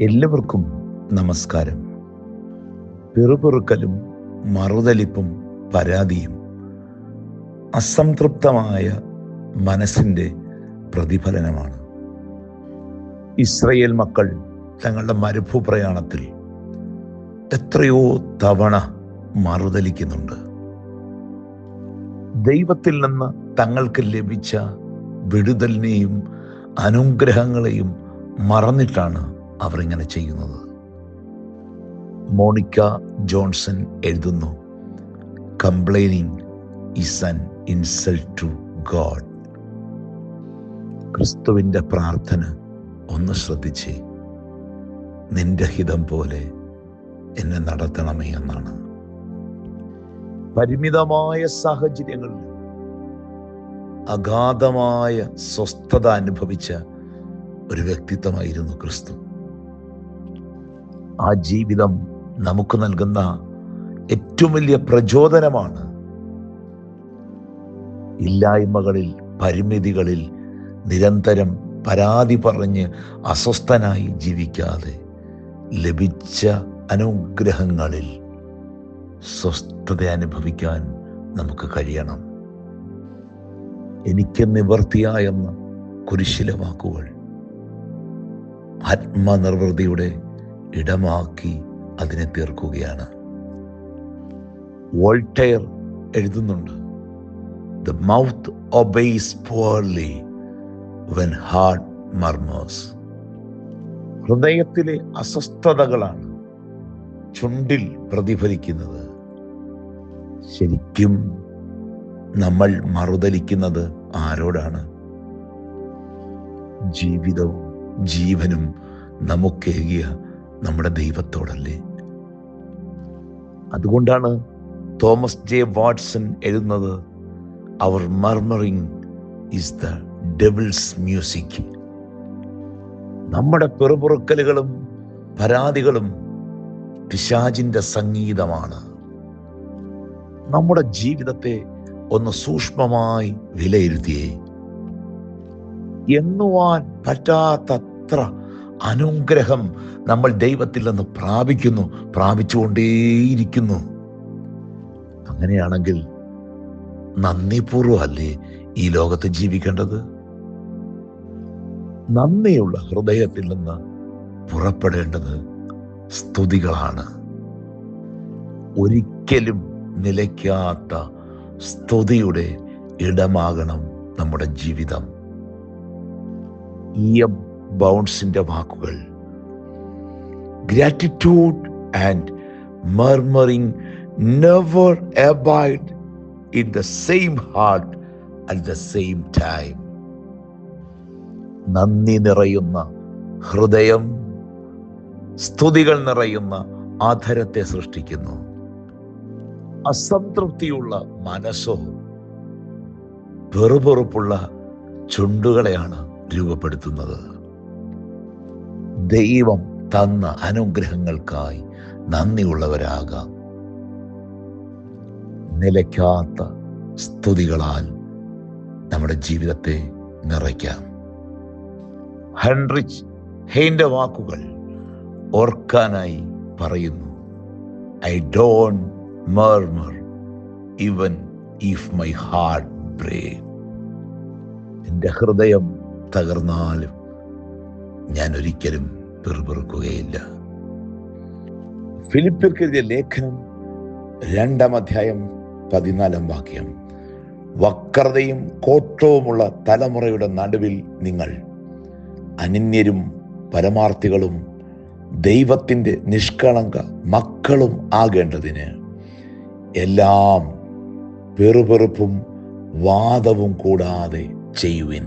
എല്ലാവർക്കും നമസ്കാരം. പിറുപിറുക്കലും മറുതലിപ്പും പരാതിയും അസംതൃപ്തമായ മനസ്സിന്റെ പ്രതിഫലനമാണ്. ഇസ്രയേൽ മക്കൾ തങ്ങളുടെ മരുഭൂപ്രയാണത്തിൽ എത്രയോ തവണ മറുതലിക്കുന്നുണ്ട്. ദൈവത്തിൽ നിന്ന് തങ്ങൾക്ക് ലഭിച്ച വിടുതലിനെയും അനുഗ്രഹങ്ങളെയും മറന്നിട്ടാണ് അവർ ഇങ്ങനെ ചെയ്യുന്നത്. മോണിക്ക ജോൺസൺ എഴുതുന്നു complaining is an insult to God ക്രിസ്തുവിന്റെ പ്രാർത്ഥന ഒന്ന് ശ്രദ്ധിച്ച്. നിന്റെ ഹിതം പോലെ എന്നെ നടത്തണമേ എന്നാണ്. പരിമിതമായ സാഹചര്യങ്ങളിൽ അഗാധമായ സ്വസ്ഥത അനുഭവിച്ച ഒരു വ്യക്തിത്വമായിരുന്നു ക്രിസ്തു. ആ ജീവിതം നമുക്ക് നൽകുന്ന ഏറ്റവും വലിയ പ്രചോദനമാണ്. ഇല്ലായ്മകളിൽ പരിമിതികളിൽ നിരന്തരം പരാതി പറഞ്ഞ് അസ്വസ്ഥനായി ജീവിക്കാതെ ലഭിച്ച അനുഗ്രഹങ്ങളിൽ സ്വസ്ഥത അനുഭവിക്കാൻ നമുക്ക് കഴിയണം. എനിക്ക് നിവർത്തിയായെന്ന കുരിശിലെ വാക്കുകൾ ആത്മനിർവൃതിയുടെ ഇടമാക്കി അതിനെ തീർക്കുകയാണ് വോൾട്ടയർ എഴുതുന്നുണ്ട് the mouth obeys poorly when heart murmurs ഹൃദയത്തിലെ അസ്വസ്ഥതകളാണ് ചുണ്ടിൽ പ്രതിഫലിക്കുന്നത്. ശരിക്കും നമ്മൾ മറുതലിക്കുന്നത് ആരോടാണ്? ജീവിതവും ജീവനും നമുക്കേകിയ നമ്മുടെ ദൈവത്തോടല്ലേ? അതുകൊണ്ടാണ് തോമസ് ജെ വാട്സൺ എഴുതുന്നത് our murmuring is the devil's music നമ്മുടെ പെറുപുറുക്കലുകളും പരാതികളും പിശാചിന്റെ സംഗീതമാണ്. നമ്മുടെ ജീവിതത്തെ ഒന്ന് സൂക്ഷ്മമായി വിലയിരുത്തിയേ. എണ്ണുവാൻ പറ്റാത്തത്ര അനുഗ്രഹം നമ്മൾ ദൈവത്തിൽ നിന്ന് പ്രാപിക്കുന്നു പ്രാപിച്ചുകൊണ്ടേയിരിക്കുന്നു. അങ്ങനെയാണെങ്കിൽ നന്ദിപൂർവം അല്ലേ ഈ ലോകത്ത് ജീവിക്കേണ്ടത്? നന്ദിയുള്ള ഹൃദയത്തിൽ നിന്ന് പുറപ്പെടേണ്ടത് സ്തുതികളാണ്. ഒരിക്കലും നിലയ്ക്കാത്ത സ്തുതിയുടെ ഇടമാകണം നമ്മുടെ ജീവിതം. ഇ എം ബൗൺസിന്റെ വാക്കുകൾ. Gratitude and murmuring never abide in the same heart at the same time നന്ദി നിറയുന്ന ഹൃദയം സ്തുതികൾ നിറയുന്ന ആധരത്തെ സൃഷ്ടിക്കുന്നു. അസംതൃപ്തിയുള്ള മനസ്സോ വെറുപെറുപ്പുള്ള ചുണ്ടുകളെയാണ് രൂപപ്പെടുത്തുന്നത്. ദൈവം തന്ന അനുഗ്രഹങ്ങൾക്കായി നന്ദിയുള്ളവരാകാം. നിലയ്ക്കാത്ത സ്തുതികളാൽ നമ്മുടെ ജീവിതത്തെ നിറയ്ക്കാം. ഹെൻറിച്ച് ഹെയിന്റെ വാക്കുകൾ ഓർക്കാനായി പറയുന്നു I don't മർമർ even if my heart break. എന്റെ ഹൃദയം തകർന്നാലും ഞാൻ ഒരിക്കലും പിറുപിറുക്കുകയില്ല. ഫിലിപ്പിർക്കെതിരെ ലേഖനം രണ്ടാം അധ്യായം പതിനാലാം വാക്യം. വക്രതയും കോട്ടവുമുള്ള തലമുറയുടെ നടുവിൽ നിങ്ങൾ അനന്യരും പരമാർത്ഥികളും ദൈവത്തിന്റെ നിഷ്കളങ്ക മക്കളും ആകേണ്ടതിന് എല്ലാം പെറുപെറുപ്പും വാദവും കൂടാതെ ചെയ്യുവിൻ.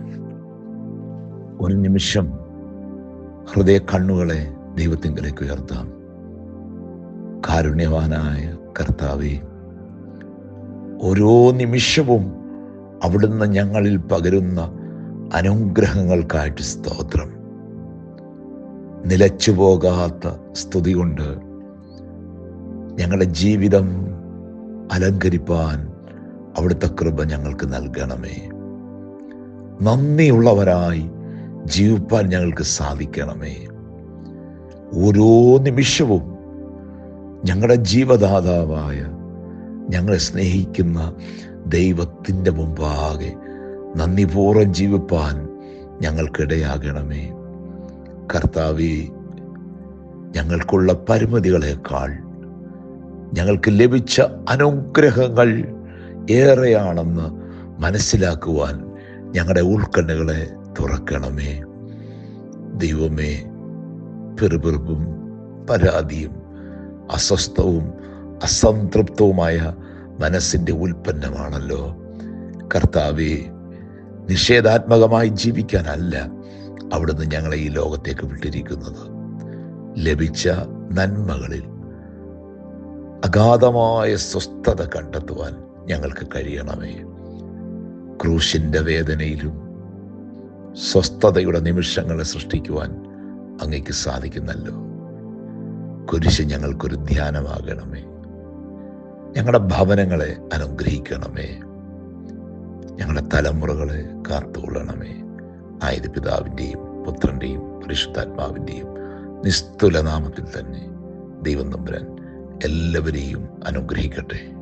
ഒരു നിമിഷം ഹൃദയ കണ്ണുകളെ ദൈവത്തിങ്കിലേക്ക് ഉയർത്താം. കാരുണ്യവാനായ കർത്താവെ ഓരോ നിമിഷവും അവിടുന്ന് ഞങ്ങളിൽ പകരുന്ന അനുഗ്രഹങ്ങൾക്കായിട്ട് സ്തോത്രം. നിലച്ചു പോകാത്ത സ്തുതി കൊണ്ട് ഞങ്ങളുടെ ജീവിതം അലങ്കരിപ്പാൻ അവിടുത്തെ കൃപ ഞങ്ങൾക്ക് നൽകണമേ. നന്ദിയുള്ളവരായി ജീവിപ്പാൻ ഞങ്ങൾക്ക് സാധിക്കണമേ. ഓരോ നിമിഷവും ഞങ്ങളുടെ ജീവദാതാവായ ഞങ്ങളെ സ്നേഹിക്കുന്ന ദൈവത്തിന്റെ മുമ്പാകെ നന്ദിപൂർവം ജീവിപ്പാൻ ഞങ്ങൾക്കിടയാകണമേ. കർത്താവേ ഞങ്ങൾക്കുള്ള പരിമിതികളെക്കാൾ ഞങ്ങൾക്ക് ലഭിച്ച അനുഗ്രഹങ്ങൾ ഏറെയാണെന്ന് മനസ്സിലാക്കുവാൻ ഞങ്ങളുടെ ഉൾക്കണ്ണുകളെ തുറക്കണമേ. ദൈവമേ പെറുപെറുപ്പും പരാതിയും അസ്വസ്ഥവും അസംതൃപ്തവുമായ മനസ്സിന്റെ ഉൽപ്പന്നമാണല്ലോ. കർത്താവെ നിഷേധാത്മകമായി ജീവിക്കാനല്ല അവിടുന്ന് ഞങ്ങളെ ഈ ലോകത്തേക്ക് വിട്ടിരിക്കുന്നത്. ലഭിച്ച നന്മകളിൽ അഗാധമായ സ്വസ്ഥത കണ്ടെത്തുവാൻ ഞങ്ങൾക്ക് കഴിയണമേ. ക്രൂശിന്റെ വേദനയിലും സ്വസ്ഥതയുടെ നിമിഷങ്ങളെ സൃഷ്ടിക്കുവാൻ അങ്ങയ്ക്ക് സാധിക്കുന്നല്ലോ. കുരിശ് ഞങ്ങൾക്കൊരു ധ്യാനമാകണമേ. ഞങ്ങളുടെ ഭവനങ്ങളെ അനുഗ്രഹിക്കണമേ. ഞങ്ങളുടെ തലമുറകളെ കാത്തുകൊള്ളണമേ. ആയത് പിതാവിന്റെയും പുത്രന്റെയും പരിശുദ്ധാത്മാവിന്റെയും നിസ്തുലനാമത്തിൽ തന്നെ ദൈവം തമ്പുരാൻ എല്ലാവരെയും അനുഗ്രഹിക്കട്ടെ.